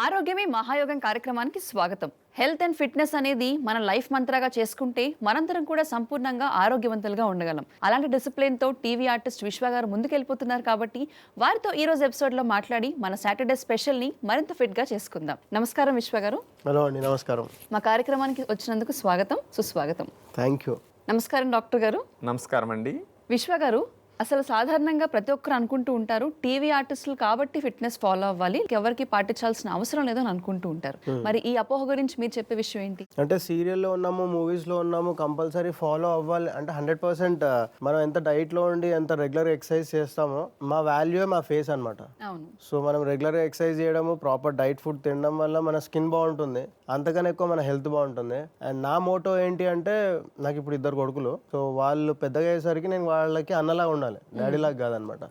ఆరోగ్యమే మహాయోగం కార్యక్రమానికి స్వాగతం. హెల్త్ అండ్ ఫిట్నెస్ అనేది మన లైఫ్ మంత్రాగా చేసుకుంటే మనందరం కూడా సంపూర్ణంగా ఆరోగ్యవంతులుగా ఉండగలం. అలాంటి డిసిప్లిన్తో టీవీ ఆర్టిస్ట్ విశ్వ గారు ముందుకెళ్ళిపోతున్నారు కాబట్టి వారితో ఈ రోజు ఎపిసోడ్లో మాట్లాడి మన సాటర్డే స్పెషల్ని మరింత ఫిట్గా చేసుకుందాం. నమస్కారం విశ్వ గారు. హలో అండి నమస్కారం. మా కార్యక్రమానికి వచ్చినందుకు స్వాగతం సుస్వాగతం. థ్యాంక్ యూ నమస్కారం డాక్టర్ గారు. నమస్కారం అండి విశ్వ గారు అసలు సాధారణంగా ప్రతి ఒక్కరు అనుకుంటూ ఉంటారు టీవీ ఆర్టిస్టులు కాబట్టి ఫిట్నెస్ ఫాలో అవ్వాలి ఎవరికి పాటించాల్సిన అవసరం లేదని అనుకుంటూ ఉంటారు. మరి ఈ అపోహ గురించి మీరు చెప్పే విషయం ఏంటి? అంటే సీరియల్లో ఉన్నాము మూవీస్లో ఉన్నాము కంపల్సరీ ఫాలో అవ్వాలి. అంటే హండ్రెడ్ పర్సెంట్ మనం ఎంత డైట్లో ఉండి ఎంత రెగ్యులర్ ఎక్సర్సైజ్ చేస్తామో మా వాల్యూ మా ఫేస్ అన్నమాట. అవును. సో మనం రెగ్యులర్గా ఎక్సర్సైజ్ చేయడము ప్రాపర్ డైట్ ఫుడ్ తినడం వల్ల మన స్కిన్ బాగుంటుంది. అంతకన్నా ఎక్కువ మన హెల్త్ బాగుంటుంది. అండ్ నా మోటో ఏంటి అంటే నాకు ఇప్పుడు ఇద్దరు కొడుకులు. సో వాళ్ళు పెద్దగా అయ్యేసరికి నేను వాళ్ళకి అన్నలా ఉండాలి డాడీలాగా కాదనమాట.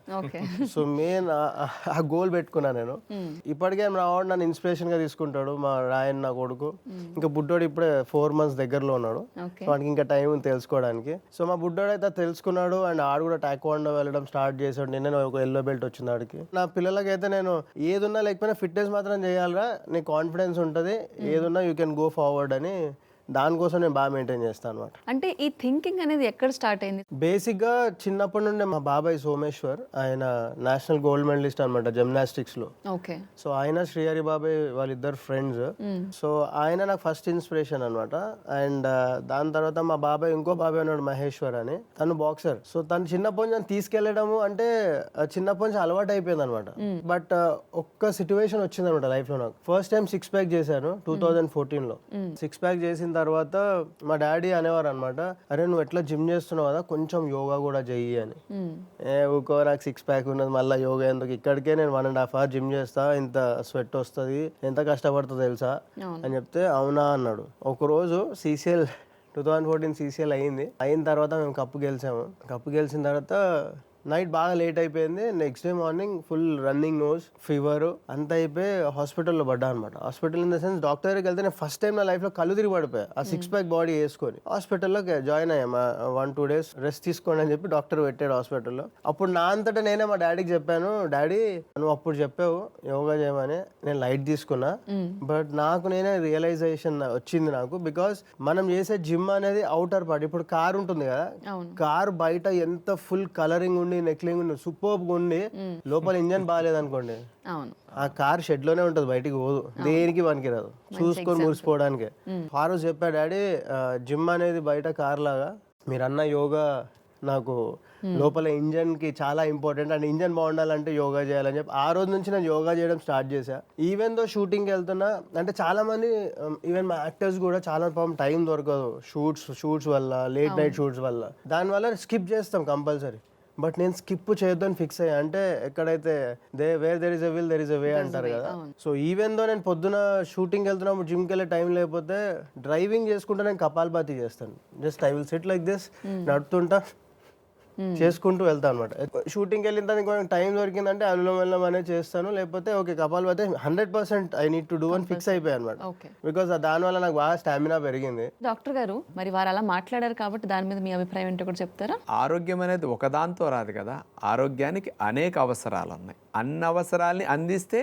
సో మెయిన్ ఆ గోల్ పెట్టుకున్నా నేను. ఇప్పటికే మా వాడు నన్ను ఇన్స్పిరేషన్గా తీసుకుంటాడు మా రాయన్ నా కొడుకు ఇంకా బుడ్డోడు ఇప్పుడే ఫోర్ మంత్స్ దగ్గరలో ఉన్నాడు. వాడికి ఇంకా టైం ఉంది తెలుసుకోవడానికి. సో మా బుడ్డోడు అయితే తెలుసుకున్నాడు అండ్ ఆడు కూడా టాక్వాండో వెళ్ళడం స్టార్ట్ చేశాడు. నిన్న ఒక ఎల్లో బెల్ట్ వచ్చింది ఆడికి. నా పిల్లలకి అయితే నేను ఏదున్నా లేకపోయినా ఫిట్నెస్ మాత్రం చేయాలరా నీకు కాన్ఫిడెన్స్ ఉంటుంది. ఏదున్నా యూ కెన్ గో ఫార్వర్డ్ అని దానికోసం నేను బాగా మెయింటైన్ చేస్తాను అనమాట అంటే ఈ థింకింగ్ అనేది ఎక్కడ స్టార్ట్ అయింది? బేసిక్గా చిన్నప్పటి నుండి మా బాబాయ్ సోమేశ్వర్ ఆయన నేషనల్ గోల్డ్ మెడలిస్ట్ అనమాట జిమ్నాస్టిక్స్లో ఓకే. సో ఆయన శ్రీహరి బాబాయ్ వాళ్ళిద్దరు ఫ్రెండ్స్ సో ఆయన నాకు ఫస్ట్ ఇన్స్పిరేషన్ అనమాట అండ్ దాని తర్వాత మా బాబాయ్ ఇంకో బాబాయ్ ఉన్నాడు మహేశ్వర్ అని. తను బాక్సర్ సో తను చిన్నప్పటి నుంచి తీసుకెళ్ళడము అంటే చిన్నప్పటి నుంచి అలవాటు అయిపోయింది అనమాట బట్ ఒక్క సిచ్యువేషన్ వచ్చింది అనమాట లైఫ్లో నాకు. ఫస్ట్ టైం సిక్స్ ప్యాక్ చేశాను టూ థౌజండ్ ఫోర్టీన్లో సిక్స్ ప్యాక్ చేసిన తర్వాత మా డాడీ అనేవారు అనమాట అరే నువ్వు ఎట్లా జిమ్ చేస్తున్నావు కదా కొంచెం యోగా కూడా చెయ్యి అని. ఏ ఊకో నాకు సిక్స్ ప్యాక్ ఉన్నది మళ్ళీ యోగా ఎందుకు? ఇక్కడికే నేను one and half hour gym చేస్తా ఇంత స్వెట్ వస్తుంది ఎంత కష్టపడుతుందో తెలుసా. అని చెప్తే అవునా అన్నాడు. ఒకరోజు CCL two thousand fourteen CCL అయింది. అయిన తర్వాత మేము కప్పు గెలిచాము. కప్పు గెలిచిన తర్వాత నైట్ బాగా లేట్ అయిపోయింది. Next day morning full running nose fever అంతా అయిపోయి హాస్పిటల్లో పడ్డా అనమాట hospital in the sense doctor దగ్గరికి వెళ్తే నేను ఫస్ట్ టైం నా లైఫ్లో కళ్ళు తిరిగి పడిపోయా. ఆ సిక్స్ ప్యాక్ బాడీ వేసుకొని హాస్పిటల్లో జాయిన్ అయ్యాం. వన్ టూ డేస్ రెస్ట్ తీసుకోండి అని చెప్పి డాక్టర్ పెట్టాడు హాస్పిటల్లో అప్పుడు నా అంతటా నేనే మా డాడీకి చెప్పాను డాడీ నువ్వు అప్పుడు చెప్పావు యోగా చేయమని నేను లైట్ తీసుకున్నా. బట్ నాకు నేనే రియలైజేషన్ వచ్చింది నాకు బికాస్ మనం చేసే జిమ్ అనేది అవుటర్ పార్ట్ ఇప్పుడు కార్ ఉంటుంది కదా కార్ బయట ఎంత ఫుల్ కలరింగ్ ఉండి నెక్లింగ్ ఉండి సూపర్ ఉండి లోపల ఇంజన్ బాగాలేదు అనుకోండి అవును. ఆ కార్ షెడ్లోనే ఉంటది బయటికి పోదు దేనికి పనికిరాదు. చూసుకొని మురిసిపోవడానికి. రోజు చెప్పా డాడీ జిమ్ అనేది బయట కార్ లాగా మీరు అన్న యోగా నాకు లోపల ఇంజన్కి చాలా ఇంపార్టెంట్ అండ్ ఇంజన్ బాగుండాలంటే యోగా చేయాలని చెప్పి ఆ రోజు నుంచి నేను యోగా చేయడం స్టార్ట్ చేశా. ఈవెన్ దో షూటింగ్కి వెళ్తున్నా అంటే చాలా మంది ఈవెన్ మా యాక్టర్స్ కూడా చాలా పాపం టైం దొరకదు షూట్స్ షూట్స్ వల్ల లేట్ నైట్ షూట్స్ వల్ల. దానివల్ల స్కిప్ చేస్తాం కంపల్సరీ బట్ నేను స్కిప్ చేయొద్దని ఫిక్స్ అయ్యా. అంటే ఎక్కడైతే the where there is a will there is a way అంటారు కదా. సో ఈవెన్ దో నేను పొద్దున షూటింగ్ వెళ్తున్నప్పుడు జిమ్కి వెళ్ళే టైం లేకపోతే డ్రైవింగ్ చేసుకుంటే నేను కపాల్పాతి చేస్తాను. Just I will sit like this నడుతుంటా చేసుకుంటూ వెళ్తాను అనమాట షూటింగ్కి వెళ్ళిన తర్వాత ఇంకొక టైం దొరికిందంటే అనులోమ వెళ్ళడం అనేది చేస్తాను. లేకపోతే okay కపాల్పాతి hundred percent I need to do అని ఫిక్స్ అయిపోయాను అనమాట బికాస్ దానివల్ల నాకు బాగా స్టామినా పెరిగింది. డాక్టర్ గారు మరి వారు అలా మాట్లాడారు కాబట్టి దాని మీద మీ అభిప్రాయం ఏంటో కూడా చెప్తారా? ఆరోగ్యం అనేది ఒకదాంతో రాదు కదా. ఆరోగ్యానికి అనేక అవసరాలు ఉన్నాయి. అన్ని అవసరాల్ని అందిస్తే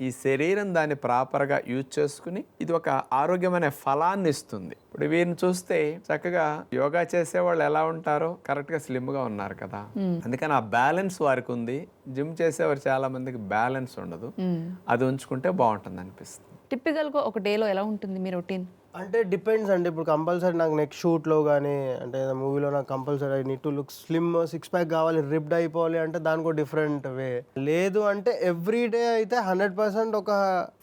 ఈ శరీరం దాన్ని ప్రాపర్గా యూజ్ చేసుకుని ఇది ఒక ఆరోగ్యమైన ఫలాన్ని ఇస్తుంది. ఇప్పుడు వీరిని చూస్తే చక్కగా యోగా చేసే వాళ్ళు ఎలా ఉంటారో కరెక్ట్గా స్లిమ్గా ఉన్నారు కదా. అందుకని ఆ బ్యాలెన్స్ వారికి ఉంది. జిమ్ చేసేవారు చాలా మందికి బ్యాలెన్స్ ఉండదు. అది ఉంచుకుంటే బాగుంటుంది అనిపిస్తుంది. టిపికల్గా ఒక డేలో ఎలా ఉంటుంది మీ రొటీన్? అంటే డిపెండ్స్ అండి. ఇప్పుడు కంపల్సరీ నాకు నెక్స్ట్ షూట్లో కానీ అంటే మూవీలో నాకు compulsory I need to look slim six pack కావాలి రిప్డ్ అయిపోవాలి అంటే దానికి డిఫరెంట్ వే. లేదు అంటే ఎవ్రీ డే అయితే హండ్రెడ్ పర్సెంట్ ఒక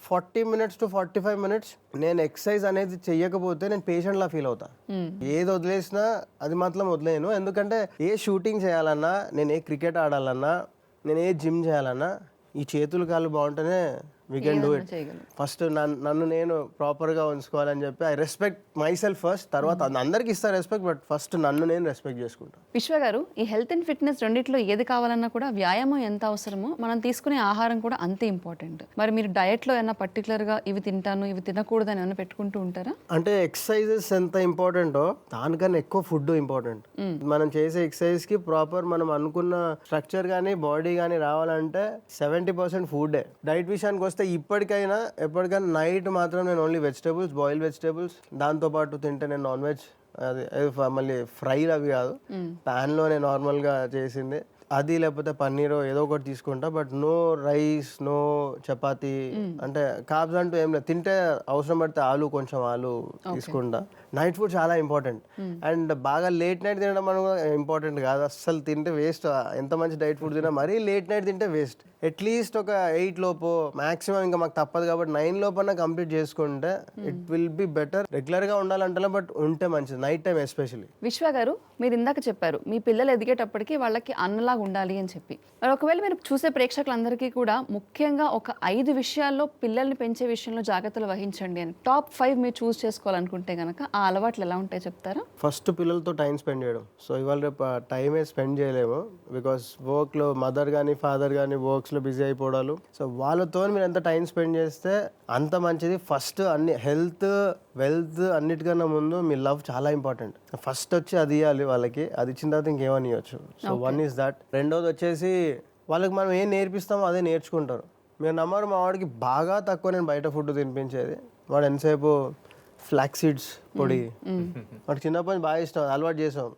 forty minutes to forty five minutes నేను ఎక్సర్సైజ్ అనేది చెయ్యకపోతే నేను పేషెంట్ లా ఫీల్ అవుతా. ఏది వదిలేసినా అది మాత్రం వదిలేను ఎందుకంటే ఏ షూటింగ్ చేయాలన్నా నేను ఏ క్రికెట్ ఆడాలన్నా నేను ఏ జిమ్ చేయాలన్నా ఈ చేతులు కాళ్ళు బాగుంటేనే we can do it first నన్ను నేను ప్రాపర్గా ఉంచుకోవాలని చెప్పి I respect myself first తర్వాత అందరికి ఇస్తా రెస్పెక్ట్ బట్ ఫస్ట్ నన్ను నేను రెస్పెక్ట్ చేసుకుంటాను విశ్వ గారు ఈ హెల్త్ అండ్ ఫిట్నెస్ రెండిట్లో ఏది కావాలన్నా కూడా వ్యాయామం ఎంత అవసరమో మనం తీసుకునే ఆహారం కూడా అంతే ఇంపార్టెంట్ మరి మీరు డయట్లో ఏమైనా పర్టికులర్గా ఇవి తింటాను ఇవి తినకూడదని ఏమైనా పెట్టుకుంటూ ఉంటారా? అంటే ఎక్సర్సైజెస్ ఎంత ఇంపార్టెంటో దానికన్నా ఎక్కువ ఫుడ్ ఇంపార్టెంట్ మనం చేసే ఎక్సర్సైజ్కి ప్రాపర్ మనం అనుకున్న స్ట్రక్చర్ కానీ బాడీ కానీ రావాలంటే సెవెంటీ పర్సెంట్ ఫుడే డైట్ విషయానికి వస్తే ఇప్పటికైనా ఎప్పటికైనా నైట్ మాత్రం నేను ఓన్లీ వెజిటేబుల్స్ బాయిల్ వెజిటేబుల్స్. దాంతోపాటు తింటే నేను నాన్ వెజ్ అది మళ్ళీ ఫ్రైలు అవి కాదు. ప్యాన్లోనే నార్మల్గా చేసింది. అది లేకపోతే పన్నీర్ ఏదో ఒకటి తీసుకుంటా but no rice no chapati. అంటే కాబ్స్ అంటూ ఏం లేదు. తింటే అవసరం పడితే ఆలు కొంచెం ఆలు తీసుకుంటా. నైట్ ఫుడ్ చాలా ఇంపార్టెంట్ అండ్ బాగా లేట్ నైట్ తినడం మనం ఇంపార్టెంట్ కాదు. అస్సలు తింటే వేస్ట్ ఎంత మంచి డైట్ ఫుడ్ తినా మరీ లేట్ నైట్ తింటే వేస్ట్ అట్లీస్ట్ ఒక ఎయిట్ లోపు మాక్సిమం ఇంకా మాకు తప్పదు కాబట్టి నైన్ లోపల కంప్లీట్ చేసుకుంటే ఇట్ విల్ బి బెటర్ రెగ్యులర్గా ఉండాలంటే బట్ ఉంటే మంచిది. నైట్ టైం ఎస్పెషల్లీ విశ్వ గారు మీరు ఇందాక చెప్పారు మీ పిల్లలు ఎదిగేటప్పటికి వాళ్ళకి అన్నలాగా ఉండాలి అని చెప్పి. మరి ఒకవేళ మీరు చూసే ప్రేక్షకులందరికీ కూడా ముఖ్యంగా ఒక ఐదు విషయాల్లో పిల్లల్ని పెంచే విషయంలో జాగ్రత్తలు వహించండి అని టాప్ ఫైవ్ మీరు చూస్ చేసుకోవాలనుకుంటే కనుక ఆ అలవాట్లు ఎలా ఉంటాయి చెప్తారా? ఫస్ట్ పిల్లలతో టైం స్పెండ్ చేయడం. సో ఇవాళ రేపు టైమే స్పెండ్ చేయలేము. బికాస్ వర్క్లో మదర్ కానీ ఫాదర్ కానీ వర్క్స్లో బిజీ అయిపోవడాలు. సో వాళ్ళతో మీరు ఎంత టైం స్పెండ్ చేస్తే అంత మంచిది. ఫస్ట్ అన్ని హెల్త్ వెల్త్ అన్నిటికన్నా ముందు మీ లవ్ చాలా ఇంపార్టెంట్. ఫస్ట్ వచ్చి అది ఇవ్వాలి వాళ్ళకి. అది ఇచ్చిన తర్వాత ఇంకేమని ఇవ్వచ్చు సో వన్ ఈస్ దట్. రెండోది వచ్చేసి వాళ్ళకి మనం ఏం నేర్పిస్తామో అదే నేర్చుకుంటారు. మీరు నమ్మరు మా వాడికి బాగా తక్కువ నేను బయట ఫుడ్ తినిపించేది. వాడు ఎంతసేపు ఫ్లాక్ సీడ్స్ పొడి. వాడు చిన్నప్పటి నుంచి బాగా ఇష్టం అలవాటు చేసాం.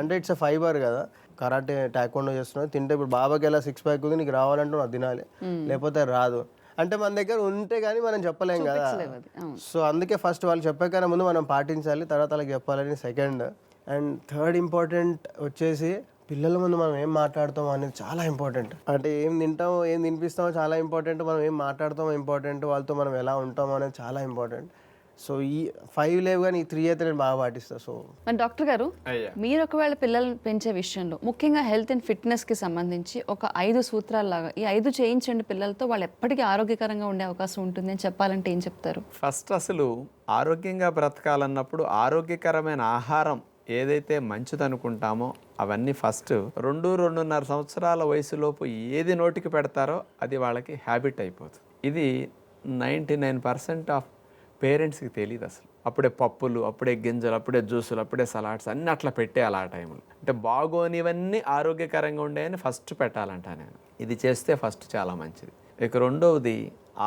అంటే ఇట్స్ అ ఫైబర్ కదా. కరాటే టాక్వాండో చేస్తున్నావు తింటే ఇప్పుడు బాబాకి ఎలా సిక్స్ ప్యాక్ ఉంది నీకు రావాలంటే అది తినాలి. లేకపోతే రాదు. అంటే మన దగ్గర ఉంటే కానీ మనం చెప్పలేం కదా. సో అందుకే ఫస్ట్ వాళ్ళు చెప్పాకనే ముందు మనం పాటించాలి తర్వాత వాళ్ళకి చెప్పాలని సెకండ్ అండ్ థర్డ్ ఇంపార్టెంట్ వచ్చేసి పిల్లల ముందు మనం ఏం మాట్లాడతాం అనేది చాలా ఇంపార్టెంట్ అంటే ఏం తింటామో ఏం తినిపిస్తామో చాలా ఇంపార్టెంట్ మనం ఏం మాట్లాడతామో ఇంపార్టెంట్ వాళ్ళతో మనం ఎలా ఉంటామో అనేది చాలా ఇంపార్టెంట్ సో ఈ ఫైవ్ లేవు కానీ ఈ త్రీ అయితే నేను బాగా పాటిస్తాను సో మరి డాక్టర్ గారు మీరు ఒకవేళ పిల్లల్ని పెంచే విషయంలో ముఖ్యంగా హెల్త్ అండ్ ఫిట్నెస్కి సంబంధించి ఒక ఐదు సూత్రాల్లాగా ఈ ఐదు చేయించండి పిల్లలతో వాళ్ళు ఎప్పటికీ ఆరోగ్యకరంగా ఉండే అవకాశం ఉంటుంది అని చెప్పాలంటే ఏం చెప్తారు? ఫస్ట్ అసలు ఆరోగ్యంగా బ్రతకాలన్నప్పుడు ఆరోగ్యకరమైన ఆహారం ఏదైతే మంచిదనుకుంటామో అవన్నీ ఫస్ట్ రెండు రెండున్నర సంవత్సరాల వయసులోపు ఏది నోటికి పెడతారో అది వాళ్ళకి హ్యాబిట్ అయిపోతుంది. ఇది నైంటీ నైన్ పర్సెంట్ ఆఫ్ పేరెంట్స్కి తెలియదు అసలు. అప్పుడే పప్పులు అప్పుడే గింజలు అప్పుడే జ్యూసులు అప్పుడే సలాడ్స్ అన్నీ అట్లా పెట్టేయాలి ఆ టైంలో. అంటే బాగోనివన్నీ ఆరోగ్యకరంగా ఉండేవని ఫస్ట్ పెట్టాలంట నేను. ఇది చేస్తే ఫస్ట్ చాలా మంచిది. ఇక రెండవది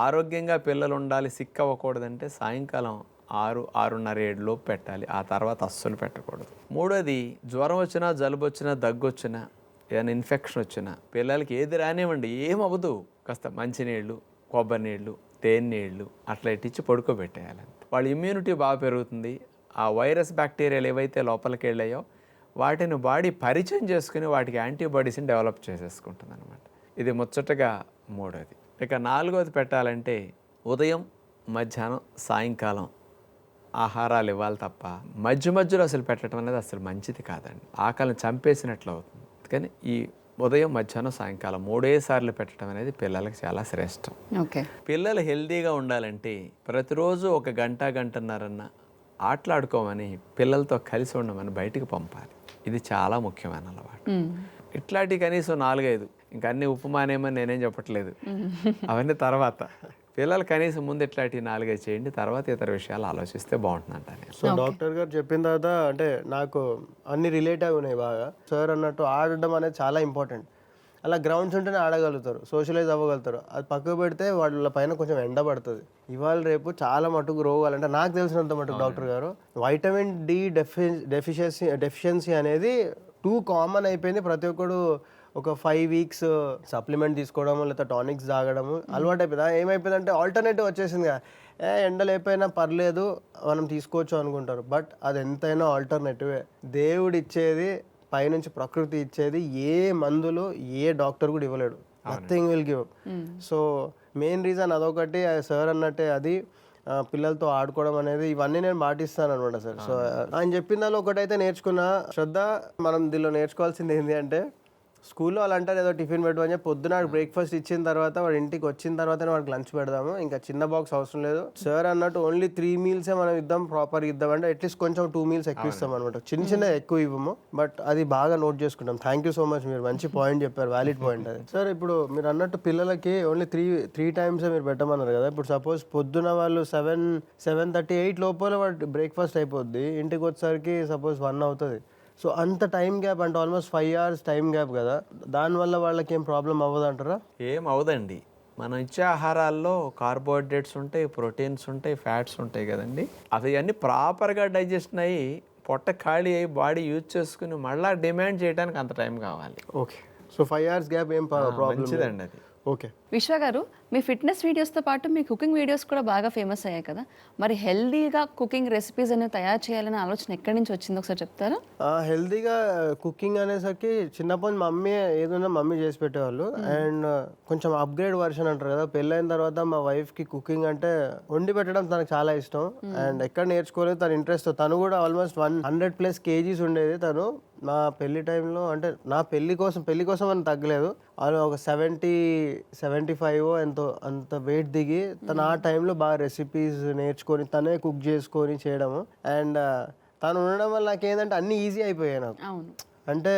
ఆరోగ్యంగా పిల్లలు ఉండాలి సిక్ అవ్వకూడదంటే సాయంకాలం ఆరు ఆరున్నర ఏడులోపు పెట్టాలి. ఆ తర్వాత అస్సలు పెట్టకూడదు. మూడోది జ్వరం వచ్చినా జలుబు వచ్చినా దగ్గు వచ్చినా ఏదైనా ఇన్ఫెక్షన్ వచ్చినా పిల్లలకి ఏది రానివ్వండి ఏమవ్వదు కాస్త మంచినీళ్ళు కొబ్బరి నీళ్ళు తేనె నీళ్ళు అట్లా ఇట్టించి పడుకోబెట్టేయాలి. వాళ్ళ ఇమ్యూనిటీ బాగా పెరుగుతుంది. ఆ వైరస్ బ్యాక్టీరియాలు ఏవైతే లోపలికి వెళ్ళాయో వాటిని బాడీ పరిచయం చేసుకుని వాటికి యాంటీబాడీస్ని డెవలప్ చేసేసుకుంటుంది అనమాట ఇది ముచ్చటగా మూడోది. ఇక నాలుగోది పెట్టాలంటే ఉదయం మధ్యాహ్నం సాయంకాలం ఆహారాలు ఇవ్వాలి తప్ప మధ్య మధ్యలో అసలు పెట్టడం అనేది అసలు మంచిది కాదండి. ఆకలిని చంపేసినట్లు అవుతుంది. కానీ ఈ ఉదయం మధ్యాహ్నం సాయంకాలం మూడే సార్లు పెట్టడం అనేది పిల్లలకి చాలా శ్రేష్టం. ఓకే. పిల్లలు హెల్తీగా ఉండాలంటే ప్రతిరోజు ఒక గంట గంటన్నరన్న ఆటలాడుకోమని పిల్లలతో కలిసి ఉండమని బయటికి పంపాలి. ఇది చాలా ముఖ్యమైన అలవాటు. ఇట్లాంటి కనీసం నాలుగైదు. ఇంకా అన్ని ఉపమానేమని నేనేం చెప్పట్లేదు. అవన్నీ తర్వాత. పిల్లలు కనీసం ముందు ఇట్లాంటి నాలుగైదు చేయండి తర్వాత ఇతర విషయాలు ఆలోచిస్తే బాగుంటుందంట సో డాక్టర్ గారు చెప్పిన తర్వాత అంటే నాకు అన్ని రిలేట్ అయి ఉన్నాయి బాగా. సార్ అన్నట్టు ఆడడం అనేది చాలా ఇంపార్టెంట్. అలా గ్రౌండ్స్ ఉంటేనే ఆడగలుగుతారు సోషలైజ్ అవ్వగలుగుతారు. అది పక్కకు పెడితే వాళ్ళ పైన కొంచెం ఎండ పడుతుంది. ఇవాళ రేపు చాలా మటుకు రోగాలు అంటే నాకు తెలిసినంత మటుకు డాక్టర్ గారు vitamin D defi deficiency deficiency అనేది టూ కామన్ అయిపోయింది ప్రతి ఒక్కడు ఒక ఫైవ్ వీక్స్ సప్లిమెంట్ తీసుకోవడము లేదా టానిక్స్ తాగడము అలవాటు అయిపోయింది ఆ ఏమైపోయిందంటే ఆల్టర్నేటివ్ వచ్చేసింది కదా. ఏ ఎండలు అయిపోయినా పర్లేదు మనం తీసుకోవచ్చు అనుకుంటారు. బట్ అది ఎంతైనా ఆల్టర్నేటివే దేవుడు ఇచ్చేది పైనుంచి ప్రకృతి ఇచ్చేది ఏ మందులు ఏ డాక్టర్ కూడా ఇవ్వలేడు. Nothing will give so main reason అదొకటి సార్ అన్నట్టే అది పిల్లలతో ఆడుకోవడం అనేది ఇవన్నీ నేను పాటిస్తాను అనమాట సార్. సో ఆయన చెప్పిన దానిలో ఒకటైతే నేర్చుకున్నా. శ్రద్ధ మనం దీనిలో నేర్చుకోవాల్సింది ఏంటి అంటే స్కూల్లో వాళ్ళు అంటారు ఏదో టిఫిన్ పెట్టమని చెప్పి పొద్దున బ్రేక్ఫాస్ట్ ఇచ్చిన తర్వాత వాడు ఇంటికి వచ్చిన తర్వాతనే వాడికి లంచ్ పెడదాము. ఇంకా చిన్న బాక్స్ అవసరం లేదు. సార్ అన్నట్టు ఓన్లీ త్రీ మీల్సే మనం ఇద్దాం ప్రాపర్ ఇద్దాం అంటే అట్లీస్ట్ కొంచెం టూ మీల్స్ ఎక్కువ ఇస్తాం అనమాట చిన్న చిన్న ఎక్కువ ఇవ్వము బట్ అది బాగా నోట్ చేసుకుంటాం. థ్యాంక్ యూ సో మచ్ మీరు మంచి పాయింట్ చెప్పారు వ్యాలిడ్ పాయింట్ అది. సార్ ఇప్పుడు మీరు అన్నట్టు పిల్లలకి ఓన్లీ త్రీ త్రీ టైమ్స్ మీరు పెట్టమన్నారు కదా. ఇప్పుడు సపోజ్ పొద్దున వాళ్ళు సెవెన్ సెవెన్ థర్టీ ఎయిట్ లోపల వాడు బ్రేక్ఫాస్ట్ అయిపోద్ది. ఇంటికి వచ్చేసరికి సపోజ్ వన్ అవుతుంది. సో అంత టైం గ్యాప్ అంటే almost five hours time gap కదా. దానివల్ల వాళ్ళకి ఏం ప్రాబ్లం అవ్వదు అంటారా ఏం అవదండి మనం ఇచ్చే ఆహారాల్లో కార్బోహైడ్రేట్స్ ఉంటాయి ప్రోటీన్స్ ఉంటాయి ఫ్యాట్స్ ఉంటాయి కదండి. అవి అన్నీ ప్రాపర్గా డైజెషన్ అయ్యి పొట్ట ఖాళీ అయ్యి బాడీ యూజ్ చేసుకుని మళ్ళీ డిమాండ్ చేయడానికి అంత టైం కావాలి. Okay so five hours gap ఏం ప్రాబ్లం మంచిదండి అది. ఓకే. విశ్వ గారు మీ ఫిట్నెస్ వీడియోస్తో పాటు మీ కుకింగ్ వీడియోస్ కూడా బాగా ఫేమస్ అయ్యాయి కదా. మరి హెల్దీగా కుకింగ్ రెసిపీస్ అనేవి తయారు చేయాలనే ఆలోచన ఎక్కడి నుంచి వచ్చిందో? ఒకసారి చెప్తారా? హెల్తీగా కుకింగ్ అనేసరికి చిన్నప్పటి మమ్మీ ఏదైనా మమ్మీ చేసి పెట్టేవాళ్ళు. అండ్ కొంచెం అప్గ్రేడ్ వర్షన్ అంటారు కదా పెళ్ళైన తర్వాత మా వైఫ్కి కుకింగ్ అంటే వండి పెట్టడం తనకు చాలా ఇష్టం. అండ్ ఎక్కడ నేర్చుకోలేదు తన ఇంట్రెస్ట్ తను కూడా almost one hundred plus KGs ఉండేది తను. నా పెళ్ళి టైంలో అంటే నా పెళ్ళి కోసం పెళ్ళి కోసం అని తగ్గలేదు. వాళ్ళు ఒక సెవెంటీ సెవెంటీ ఫైవ్ ఎంతో అంత వెయిట్ దిగి తను ఆ టైంలో బాగా రెసిపీస్ నేర్చుకొని తనే కుక్ చేసుకొని చేయడము. అండ్ తను ఉండడం వల్ల నాకేంటంటే అన్నీ ఈజీ అయిపోయాయి నాకు. అంటే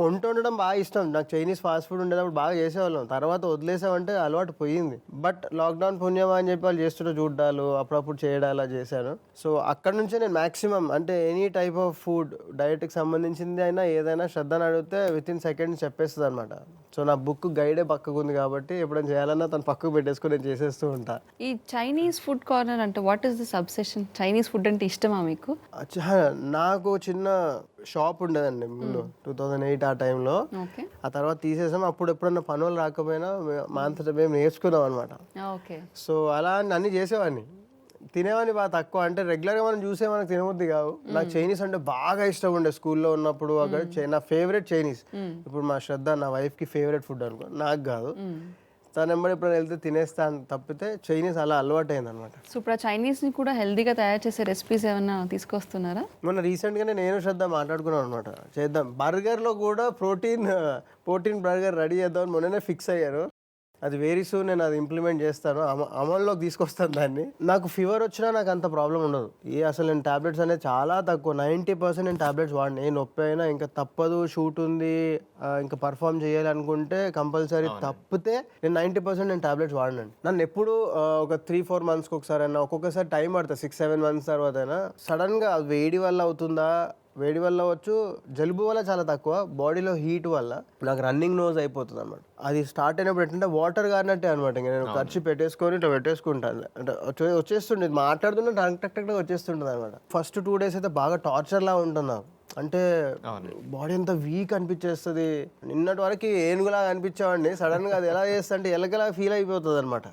వంట ఉండడం బాగా ఇష్టం. నాకు చైనీస్ ఫాస్ట్ ఫుడ్ ఉండేటప్పుడు బాగా చేసేవాళ్ళం. తర్వాత వదిలేసామంటే అలవాటు పోయింది. బట్ లాక్డౌన్ పుణ్యమా అని చెప్పి వాళ్ళు చేస్తుంటే చూడ్డాలు అప్పుడప్పుడు చేయడాలా చేశాను. సో అక్కడ నుంచే నేను మాక్సిమం అంటే ఎనీ టైప్ ఆఫ్ ఫుడ్ డైట్కి సంబంధించింది అయినా ఏదైనా శ్రద్ధను అడిగితే విత్ ఇన్ సెకండ్స్ చెప్పేస్తుంది అనమాట సో నా బుక్ గైడే పక్కకు ఉంది కాబట్టి ఎప్పుడైనా చేయాలన్నా తను పక్కకు పెట్టేసుకొని నేను చేసేస్తూ ఉంటా. ఈ చైనీస్ ఫుడ్ కార్నర్ అంటే what is this obsession Chinese food అంటే ఇష్టమా మీకు? నాకు చిన్న షాప్ ఉండేదండి ముందు టూ థౌజండ్ ఎయిట్ ఆ టైంలో. ఓకే ఆ తర్వాత తీసేసాం. అప్పుడు ఎప్పుడన్నా పనులు రాకపోయినా మే- అంతటా మేము నేర్చుకున్నాం అనమాట ఓకే సో అలా అన్ని చేసేవాడిని. తినేవాడిని బాగా తక్కువ. అంటే రెగ్యులర్గా మనం చూసే మనకు తినబుద్ది కావు. నాకు చైనీస్ అంటే బాగా ఇష్టం ఉండే స్కూల్లో ఉన్నప్పుడు అక్కడ నా ఫేవరెట్ చైనీస్. ఇప్పుడు మా శ్రద్ధ నా వైఫ్కి ఫేవరెట్ ఫుడ్ అనుకో నాకు కాదు. తను ఎంబడి ఎప్పుడైనా వెళ్తే తినేస్తాను తప్పితే చైనీస్ అలా అలవాటు అయింది అనమాట సో ఇప్పుడు చైనీస్ని కూడా హెల్దీగా తయారు చేసే రెసిపీస్ ఏమైనా తీసుకొస్తున్నారా? మొన్న రీసెంట్గానే నేను శ్రద్ధ మాట్లాడుకున్నాను అనమాట చేద్దాం బర్గర్లో కూడా ప్రోటీన్ ప్రోటీన్ బర్గర్ రెడీ చేద్దామని మొన్ననే ఫిక్స్ అయ్యాను అది వెరీ సూన్ నేను అది ఇంప్లిమెంట్ చేస్తాను. అమ అమల్లోకి తీసుకొస్తాను దాన్ని. నాకు ఫీవర్ వచ్చినా నాకు అంత ప్రాబ్లం ఉండదు. ఏ అసలు నేను టాబ్లెట్స్ అనేది చాలా తక్కువ. నైంటీ పర్సెంట్ నేను టాబ్లెట్స్ వాడిన. ఏ నొప్పి అయినా ఇంకా తప్పదు షూట్ ఉంది ఇంకా పర్ఫామ్ చేయాలి అనుకుంటే కంపల్సరీ తప్పితే నేను నైంటీ పర్సెంట్ నేను టాబ్లెట్స్ వాడినండి. నన్ను ఎప్పుడు ఒక త్రీ ఫోర్ మంత్స్కి ఒకసారి అయినా ఒక్కొక్కసారి టైం పడుతుంది సిక్స్ సెవెన్ మంత్స్ తర్వాత అయినా. సడన్గా అది వేడి వల్ల అవుతుందా? వేడి వల్ల అవ్వచ్చు జలుబు వల్ల చాలా తక్కువ బాడీలో హీట్ వల్ల. నాకు రన్నింగ్ నోజ్ అయిపోతుంది అనమాట అది స్టార్ట్ అయినప్పుడు ఏంటంటే వాటర్ కానట్టే అనమాట ఇంకా నేను ఖర్చు పెట్టేసుకొని ఇట్లా పెట్టేసుకుంటాను అంటే వచ్చే- వచ్చేస్తుండే మాట్లాడుతుంటే టక్ టక్ టక్ వచ్చేస్తుంటుంది అనమాట ఫస్ట్ టూ డేస్ అయితే బాగా టార్చర్ లా ఉంటుంది అంటే బాడీ అంతా వీక్ అనిపించేస్తుంది. నిన్నటి వరకు ఏనుగులాగా అనిపించేవాడిని. సడన్గా అది ఎలా చేస్తా అంటే ఎలకలా ఫీల్ అయిపోతుంది అనమాట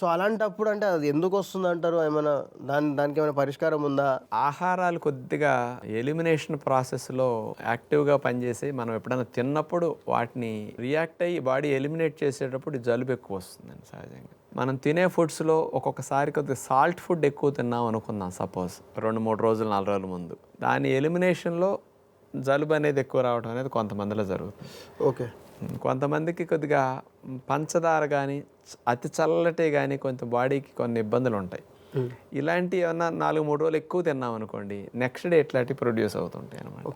సో అలాంటప్పుడు అంటే అది ఎందుకు వస్తుంది అంటారు ఏమైనా దాని దానికి ఏమైనా పరిష్కారం ఉందా? ఆహారాలు కొద్దిగా ఎలిమినేషన్ ప్రాసెస్లో యాక్టివ్గా పనిచేసి మనం ఎప్పుడైనా తిన్నప్పుడు వాటిని రియాక్ట్ అయ్యి బాడీ ఎలిమినేట్ చేసేటప్పుడు జలుబు ఎక్కువ వస్తుందండి సహజంగా. మనం తినే ఫుడ్స్లో ఒక్కొక్కసారి కొద్దిగా సాల్ట్ ఫుడ్ ఎక్కువ తిన్నాం అనుకుందాం సపోజ్ రెండు మూడు రోజులు నాలుగు రోజుల ముందు. దాని ఎలిమినేషన్లో జలుబు అనేది ఎక్కువ రావడం అనేది కొంతమందిలో జరుగుతుంది. ఓకే. కొంతమందికి కొద్దిగా పంచదార కానీ అతి చల్లటి కానీ కొంచెం బాడీకి కొన్ని ఇబ్బందులు ఉంటాయి. ఇలాంటి ఏమన్నా నాలుగు మూడు రోజులు ఎక్కువ తిన్నాం అనుకోండి నెక్స్ట్ డే ఇట్లాంటివి ప్రొడ్యూస్ అవుతుంటాయి అనమాట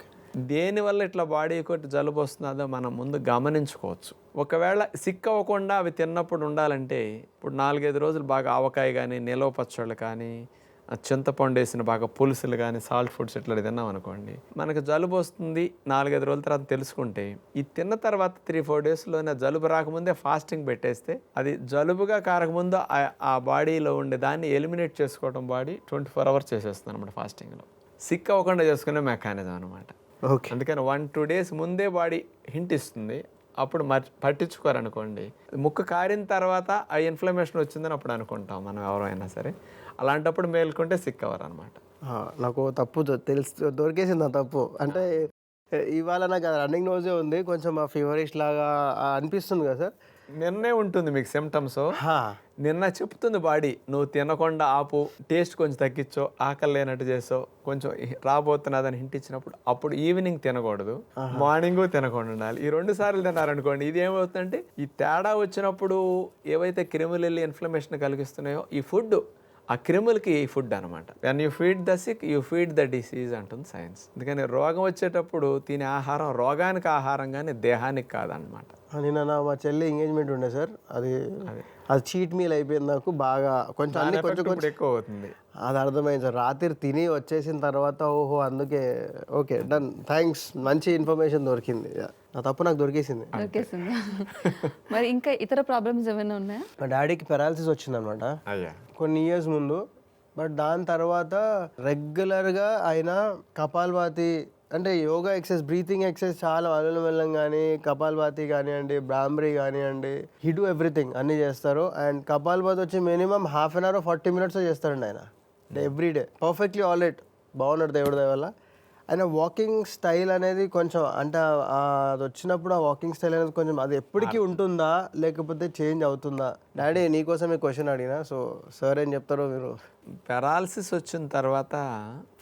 దేనివల్ల ఇట్లా బాడీ కొట్టి జలుబు వస్తుందో మనం ముందు గమనించుకోవచ్చు. ఒకవేళ సిక్ అవ్వకుండా అవి తిన్నప్పుడు ఉండాలంటే ఇప్పుడు నాలుగైదు రోజులు బాగా ఆవకాయ కానీ నిలవ పచ్చళ్ళు కానీ చింతపండు వేసిన బాగా పులుసులు కానీ సాల్ట్ ఫుడ్స్ ఇట్లా తిన్నాం అనుకోండి. మనకు జలుబు వస్తుంది నాలుగైదు రోజుల తర్వాత తెలుసుకుంటే ఈ తిన్న తర్వాత త్రీ ఫోర్ డేస్లోనే జలుబు రాకముందే ఫాస్టింగ్ పెట్టేస్తే అది జలుబుగా కారకముందు ఆ- బాడీలో ఉండే దాన్ని ఎలిమినేట్ చేసుకోవడం బాడీ ట్వంటీ ఫోర్ అవర్స్ చేసేస్తుంది అనమాట ఫాస్టింగ్లో సిక్ అవ్వకుండా చేసుకునే మెకానిజం అనమాట ఓకే అందుకని వన్ టూ డేస్ ముందే బాడీ హింట్ ఇస్తుంది. అప్పుడు మర్ పట్టించుకోరనుకోండి. ముక్కు కారిన తర్వాత ఆ ఇన్ఫ్లమేషన్ వచ్చిందని అప్పుడు అనుకుంటాం మనం ఎవరైనా సరే. అలాంటప్పుడు మేల్కొంటే సిక్ అవ్వరు అనమాట నాకు తప్పు తెలుసు దొరికేసింది ఆ తప్పు. అంటే ఇవాళ నాకు రన్నింగ్ నోజే ఉంది. కొంచెం ఆ ఫీవరిష్ లాగా అనిపిస్తుంది కదా సార్? నిన్నే ఉంటుంది మీకు సిమ్టమ్స్ నిన్న చెప్తుంది బాడీ నువ్వు తినకుండా ఆపు టేస్ట్ కొంచెం తగ్గించో ఆకలి లేనట్టు చేసో కొంచెం రాబోతున్నదని హింట్ ఇచ్చినప్పుడు అప్పుడు ఈవినింగ్ తినకూడదు మార్నింగ్ తినకుండా ఉండాలి. ఈ రెండు సార్లు తిన్నారనుకోండి ఇది ఏమవుతుందంటే ఈ తేడా వచ్చినప్పుడు ఏవైతే క్రిములు వెళ్ళి ఇన్ఫ్లమేషన్ కలిగిస్తున్నాయో ఈ ఫుడ్ ఆ క్రిములకి ఈ ఫుడ్ అనమాట. When you feed the sick you feed the disease అంటుంది సైన్స్ అందుకని రోగం వచ్చేటప్పుడు తినే ఆహారం రోగానికి ఆహారం కానీ దేహానికి కాదనమాట. నిన్న నా మా చెల్లి ఎంగేజ్మెంట్ ఉండే సార్. అది అది. చీట్ మీల్ అయిపోయింది నాకు. బాగా కొంచెం అన్ని కొంచెం కొంచెం ఎక్కువ అవుతుంది. అది అర్థమైంది సార్. రాత్రి తిని వచ్చేసిన తర్వాత ఓహో అందుకే ఓకే డన్ థ్యాంక్స్ మంచి ఇన్ఫర్మేషన్ దొరికింది. నా తప్పు నాకు దొరికేసింది. దొరికేసిందా? మరి ఇంకా ఇతర ప్రాబ్లమ్స్ ఏమైనా ఉన్నాయా? మా డాడీకి పెరాలసిస్ వచ్చిందనమాట. అయ్యా. కొన్ని ఇయర్స్ ముందు. బట్ దాని తర్వాత రెగ్యులర్గా ఆయన కపాల్వాతి అంటే యోగా ఎక్సర్సైజ్ బ్రీతింగ్ ఎక్సర్సైజ్ చాలా అల్లం వెళ్ళం కానీ కపాల్వాతి కానివ్వండి బ్రాహ్మరీ కానివ్వండి హిడు ఎవ్రీథింగ్ అన్నీ చేస్తారు. అండ్ కపాల్వాతి వచ్చి minimum half an hour forty minutes చేస్తారండి ఆయన. Every day perfectly all right బాగున్నాడు దేవుడి దయ వల్ల. ఆయన వాకింగ్ స్టైల్ అనేది కొంచెం అంటే అది వచ్చినప్పుడు ఆ వాకింగ్ స్టైల్ అనేది కొంచెం అది ఎప్పటికీ ఉంటుందా? లేకపోతే చేంజ్ అవుతుందా? డాడీ నీకోసమే క్వశ్చన్ అడిగినా. సో సార్ ఏం చెప్తారో మీరు? పెరాలసిస్ వచ్చిన తర్వాత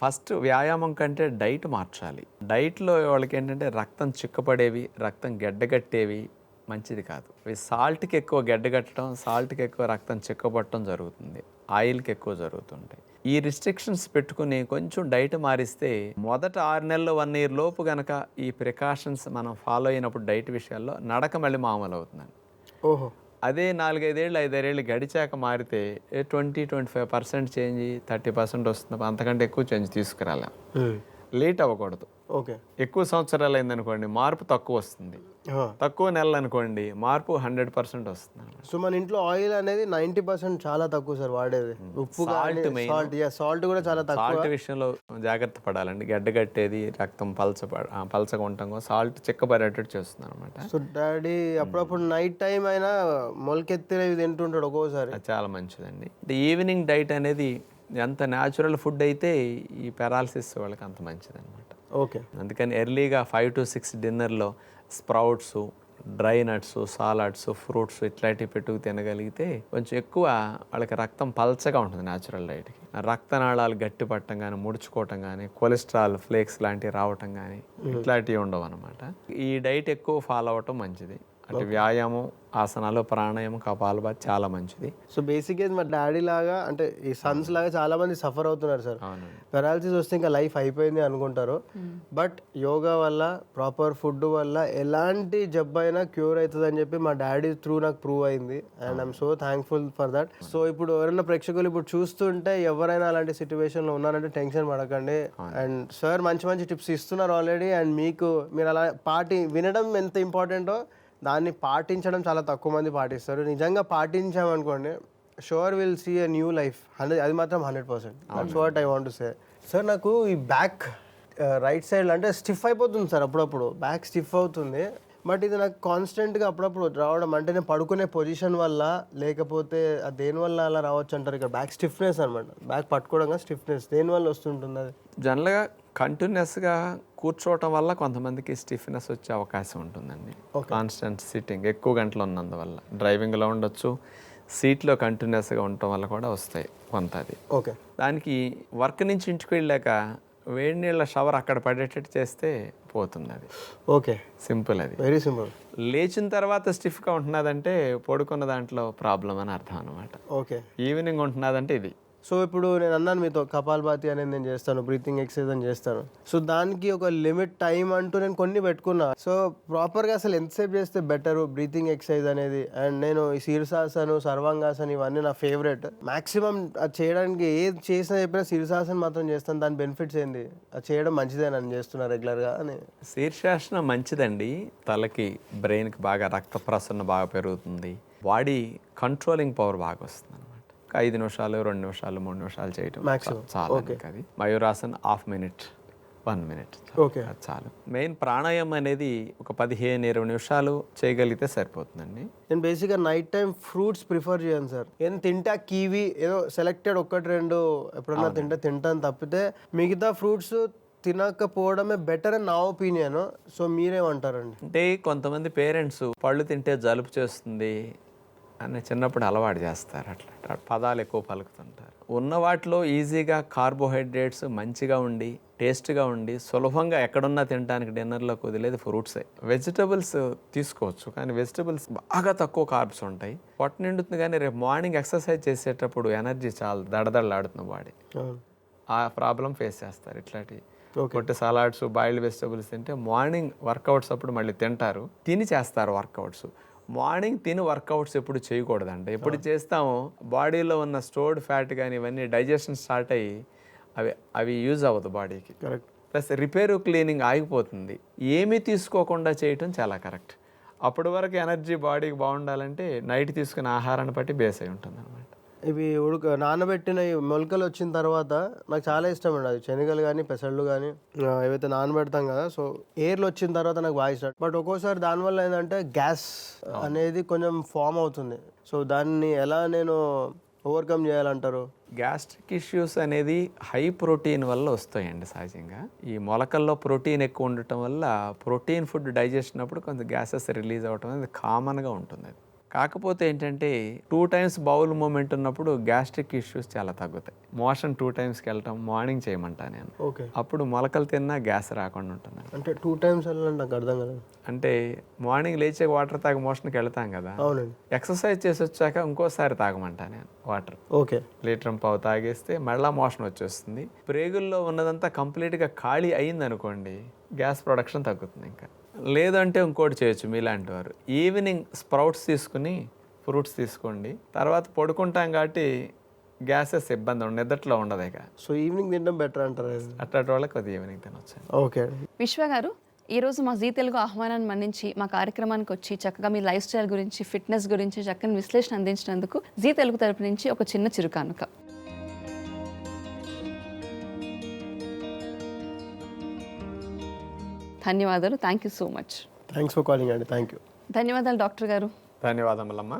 ఫస్ట్ వ్యాయామం కంటే డైట్ మార్చాలి. డైట్లో వాళ్ళకి ఏంటంటే రక్తం చిక్కపడేవి రక్తం గడ్డగట్టేవి మంచిది కాదు. ఇవి సాల్ట్కి ఎక్కువ గడ్డగట్టడం సాల్ట్కి ఎక్కువ రక్తం చిక్కపట్టడం జరుగుతుంది. ఆయిల్కి ఎక్కువ జరుగుతుంటాయి. ఈ రిస్ట్రిక్షన్స్ పెట్టుకుని కొంచెం డైట్ మారిస్తే మొదట ఆరు నెలలు వన్ ఇయర్ లోపు గనక ఈ ప్రికాషన్స్ మనం ఫాలో అయినప్పుడు డైట్ విషయాల్లో నడక మళ్ళీ మామూలు అవుతుందండి. ఓహో. అదే నాలుగైదేళ్ళు ఐదారేళ్ళు గడిచాక మారితే twenty twenty five percent change thirty percent వస్తుంది. అంతకంటే ఎక్కువ చేంజ్ తీసుకురాలేం. లేట్ అవ్వకూడదు. ఓకే. ఎక్కువ సంవత్సరాలు అయిందనుకోండి మార్పు తక్కువ వస్తుంది. తక్కువ నెలలు అనుకోండి మార్పు హండ్రెడ్ పర్సెంట్ వస్తుంది సో మన ఇంట్లో ఆయిల్ అనేది నైంటీ పర్సెంట్ చాలా తక్కువ సార్ వాడేది. ఉప్పు సాల్ట్ సాల్ట్ కూడా చాలా తక్కువ. సాల్ట్ విషయంలో జాగ్రత్త పడాలండి. గడ్డగట్టేది రక్తం పలచ పలచగా ఉండటం సాల్ట్ చిక్కబడేటట్టు చేస్తుంది అనమాట సో డాడీ అప్పుడప్పుడు నైట్ టైం అయినా మొలకెత్తినవి తింటుంటాడు ఒక్కోసారి. చాలా మంచిదండి. ఈవినింగ్ డైట్ అనేది ఎంత న్యాచురల్ ఫుడ్ అయితే ఈ పెరాలసిస్ వాళ్ళకి అంత మంచిదన్నమాట ఓకే. అందుకని ఎర్లీగా five to six డిన్నర్లో sprouts dry nuts salads fruits ఇట్లాంటివి పెట్టుకు తినగలిగితే కొంచెం ఎక్కువ వాళ్ళకి రక్తం పల్చగా ఉంటుంది న్యాచురల్ డైట్కి. రక్తనాళాలు గట్టి పట్టడం కానీ ముడుచుకోవటం కానీ కొలెస్ట్రాల్ ఫ్లేక్స్ లాంటివి రావటం కానీ ఇట్లాంటివి ఉండవు అనమాట ఈ డైట్ ఎక్కువ ఫాలో అవ్వటం మంచిది. అంటే వ్యాయామం ఆసనాలు ప్రాణాయామం కపాలభాతి చాలా మంచిది. సో బేసిక్ మా డాడీ లాగా అంటే ఈ సన్స్ లాగా చాలా మంది సఫర్ అవుతున్నారు సార్. పెరాలసిస్ వస్తే ఇంకా లైఫ్ అయిపోయింది అనుకుంటారు. బట్ యోగా వల్ల ప్రాపర్ ఫుడ్ వల్ల ఎలాంటి జబ్బు అయినా క్యూర్ అవుతుంది అని చెప్పి మా డాడీ త్రూ నాకు ప్రూవ్ అయింది. And I'm so thankful for that so ఇప్పుడు ఎవరైనా ప్రేక్షకులు ఇప్పుడు చూస్తుంటే ఎవరైనా అలాంటి situation లో ఉన్నారంటే టెన్షన్ పడకండి. అండ్ సార్ మంచి మంచి టిప్స్ ఇస్తున్నారు ఆల్రెడీ అండ్ మీకు మీరు అలా పాటి వినడం ఎంత ఇంపార్టెంటో దాన్ని పాటించడం చాలా తక్కువ మంది పాటిస్తారు. నిజంగా పాటించామనుకోండి sure will see a new life hundred అది మాత్రం hundred percent that's what I want say sir నాకు ఈ బ్యాక్ రైట్ సైడ్ అంటే స్టిఫ్ అయిపోతుంది సార్ అప్పుడప్పుడు. బ్యాక్ స్టిఫ్ అవుతుంది. బట్ ఇది నాకు కాన్స్టెంట్గా అప్పుడప్పుడు రావడం అంటే నేను పడుకునే పొజిషన్ వల్ల లేకపోతే దేనివల్ల దేని వల్ల అలా రావచ్చు అంటారు ఇక్కడ. బ్యాక్ స్టిఫ్నెస్ అనమాట బ్యాక్ పట్టుకోవడంగా స్టిఫ్నెస్ దేనివల్ల వస్తుంటుంది అది? జనరల్గా కంటిన్యూస్గా కూర్చోవటం వల్ల కొంతమందికి స్టిఫ్నెస్ వచ్చే అవకాశం ఉంటుందండి. కాన్స్టెంట్ సిట్టింగ్ ఎక్కువ గంటలు ఉన్నందువల్ల. డ్రైవింగ్లో ఉండొచ్చు సీట్లో కంటిన్యూస్గా ఉండటం వల్ల కూడా వస్తాయి కొంత అది ఓకే. దానికి వర్క్ నుంచి ఇంటికి వెళ్ళాక వేడి నీళ్ళ షవర్ అక్కడ పడేటట్టు చేస్తే పోతుంది అది ఓకే. సింపుల్ అది. Very simple. లేచిన తర్వాత స్టిఫ్గా ఉంటున్నదంటే పడుకున్న దాంట్లో ప్రాబ్లం అని అర్థం అనమాట ఓకే. ఈవినింగ్ ఉంటున్నదంటే ఇది. సో ఇప్పుడు నేను అన్నాను మీతో కపాల్బాతి అనేది నేను చేస్తాను బ్రీతింగ్ ఎక్సర్సైజ్ అని చేస్తాను. సో దానికి ఒక లిమిట్ టైం అంటూ నేను కొన్ని పెట్టుకున్నా. సో ప్రాపర్గా అసలు ఎంతసేపు చేస్తే బెటర్ బ్రీతింగ్ ఎక్సర్సైజ్ అనేది? అండ్ నేను ఈ శీర్షాసను సర్వాంగాసన్ ఇవన్నీ నా ఫేవరెట్ మాక్సిమం అది చేయడానికి ఏది చేసినా చెప్పినా శీర్షాసనం మాత్రం చేస్తాను. దాని బెనిఫిట్స్ ఏంది? అది చేయడం మంచిదే నన్ను చేస్తున్నా రెగ్యులర్గా అని. శీర్షాసనం మంచిదండి. తలకి బ్రెయిన్కి బాగా రక్త ప్రసరణ బాగా పెరుగుతుంది. బాడీ కంట్రోలింగ్ పవర్ బాగా వస్తుంది. ఐదు నిమిషాలు రెండు నిమిషాలు మూడు నిమిషాలు చేయటం. చాలా అది. Mayurasan half minute one minute. Okay చాలు. మెయిన్ ప్రాణాయామం అనేది ఒక పదిహేను ఇరవై నిమిషాలు చేయగలిగితే సరిపోతుందండి. నేను బేసిక్గా నైట్ టైం ఫ్రూట్స్ ప్రిఫర్ చేయను సార్. ఏం తింటా కీవీ ఏదో సెలెక్టెడ్ ఒక్కటి రెండు ఎప్పుడన్నా తింటే తింటాను తప్పితే మిగతా ఫ్రూట్స్ తినకపోవడమే బెటర్ అని నా ఒపీనియన్ సో మీరేమంటారండి? అంటే కొంతమంది పేరెంట్స్ పళ్ళు తింటే జలుబు చేస్తుంది అని చిన్నప్పుడు అలవాటు చేస్తారు అట్లా. పదాలు ఎక్కువ పలుకుతుంటారు. ఉన్న వాటిలో ఈజీగా కార్బోహైడ్రేట్స్ మంచిగా ఉండి టేస్ట్గా ఉండి సులభంగా ఎక్కడున్నా తినడానికి డిన్నర్లో కుదిలేదు ఫ్రూట్సే. వెజిటబుల్స్ తీసుకోవచ్చు కానీ వెజిటబుల్స్ బాగా తక్కువ కార్బ్స్ ఉంటాయి. పొట్ట నిండుతుంది కానీ రేపు మార్నింగ్ ఎక్సర్సైజ్ చేసేటప్పుడు ఎనర్జీ చాలా దడదడలాడుతుంది బాడీ. ఆ. ప్రాబ్లం ఫేస్ చేస్తారు ఇట్లాంటి కొట్టి సలాడ్స్ బాయిల్డ్ వెజిటబుల్స్ తింటే మార్నింగ్ వర్కౌట్స్ అప్పుడు మళ్ళీ తింటారు. తిని చేస్తారు వర్కౌట్స్. మార్నింగ్ తిని వర్కౌట్స్ ఎప్పుడు చేయకూడదండి ఎప్పుడు చేస్తామో బాడీలో ఉన్న స్టోర్డ్ ఫ్యాట్ కానీ ఇవన్నీ డైజెషన్ స్టార్ట్ అయ్యి అవి అవి యూజ్ అవ్వదు బాడీకి. కరెక్ట్. ప్లస్ రిపేరు క్లీనింగ్ ఆగిపోతుంది. ఏమీ తీసుకోకుండా చేయటం చాలా కరెక్ట్. అప్పటి వరకు ఎనర్జీ బాడీకి బాగుండాలంటే నైట్ తీసుకునే ఆహారాన్ని బట్టి బేస్ అయి ఉంటుంది అనమాట ఇవి ఉడక నానబెట్టిన మొలకలు వచ్చిన తర్వాత నాకు చాలా ఇష్టం అండి. అది శనగలు కానీ పెసళ్ళు కానీ ఏవైతే నానబెడతాం కదా సో ఎయిర్లు వచ్చిన తర్వాత నాకు బాగా ఇష్టం బట్ ఒక్కోసారి దానివల్ల ఏంటంటే గ్యాస్ అనేది కొంచెం ఫామ్ అవుతుంది. సో దాన్ని ఎలా నేను ఓవర్కమ్ చేయాలంటారు? గ్యాస్ట్రిక్ ఇష్యూస్ అనేది హై ప్రోటీన్ వల్ల వస్తాయండి సహజంగా. ఈ మొలకల్లో ప్రోటీన్ ఎక్కువ ఉండటం వల్ల ప్రోటీన్ ఫుడ్ డైజెషన్ అప్పుడు కొంచెం గ్యాసెస్ రిలీజ్ అవ్వటం అనేది కామన్గా ఉంటుంది అది కాకపోతే ఏంటంటే టూ టైమ్స్ బౌల్ మూమెంట్ ఉన్నప్పుడు గ్యాస్ట్రిక్ ఇష్యూస్ చాలా తగ్గుతాయి. మోషన్ టూ టైమ్స్కి వెళ్ళటం మార్నింగ్ చేయమంటా నేను. ఓకే. అప్పుడు మొలకలు తిన్నా గ్యాస్ రాకుండా ఉంటుంది. అంటే టూ టైమ్స్ వెళ్ళాలంటే నాకు అర్థం కదా అంటే మార్నింగ్ లేచే వాటర్ తాగి మోషన్కి వెళ్తాం కదా. అవునండి. ఎక్సర్సైజ్ చేసి వచ్చాక ఇంకోసారి తాగమంటా నేను వాటర్. ఓకే. లీటర్ పావు తాగేస్తే మళ్ళా మోషన్ వచ్చేస్తుంది. ప్రేగుల్లో ఉన్నదంతా కంప్లీట్గా ఖాళీ అయింది అనుకోండి గ్యాస్ ప్రొడక్షన్ తగ్గుతుంది ఇంకా. లేదంటే ఇంకోటి చేయొచ్చు మీలాంటి వారు. ఈవినింగ్ స్ప్రౌట్స్ తీసుకుని ఫ్రూట్స్ తీసుకోండి. తర్వాత పడుకుంటాం కాబట్టి గ్యాసెస్ ఇబ్బంది ఉండదు నిద్రలో ఉండదు ఇక. సో ఈవినింగ్ తినడం బెటర్ అంటారు? అట్లాంటి వాళ్ళకి కొద్దిగా ఈవినింగ్ తినొచ్చు ఓకే. విశ్వ గారు ఈరోజు మా జీ తెలుగు ఆహ్వానాన్ని మన్నించి మా కార్యక్రమానికి వచ్చి చక్కగా మీ లైఫ్ స్టైల్ గురించి ఫిట్నెస్ గురించి చక్కని విశ్లేషణ అందించినందుకు జీ తెలుగు తరపు నుంచి ఒక చిన్న చిరుకానుక. ధన్యవాదాలు. Thank you so much thanks for calling అండి థ్యాంక్ యూ ధన్యవాదాలు డాక్టర్ గారు. ధన్యవాదములమ్మా.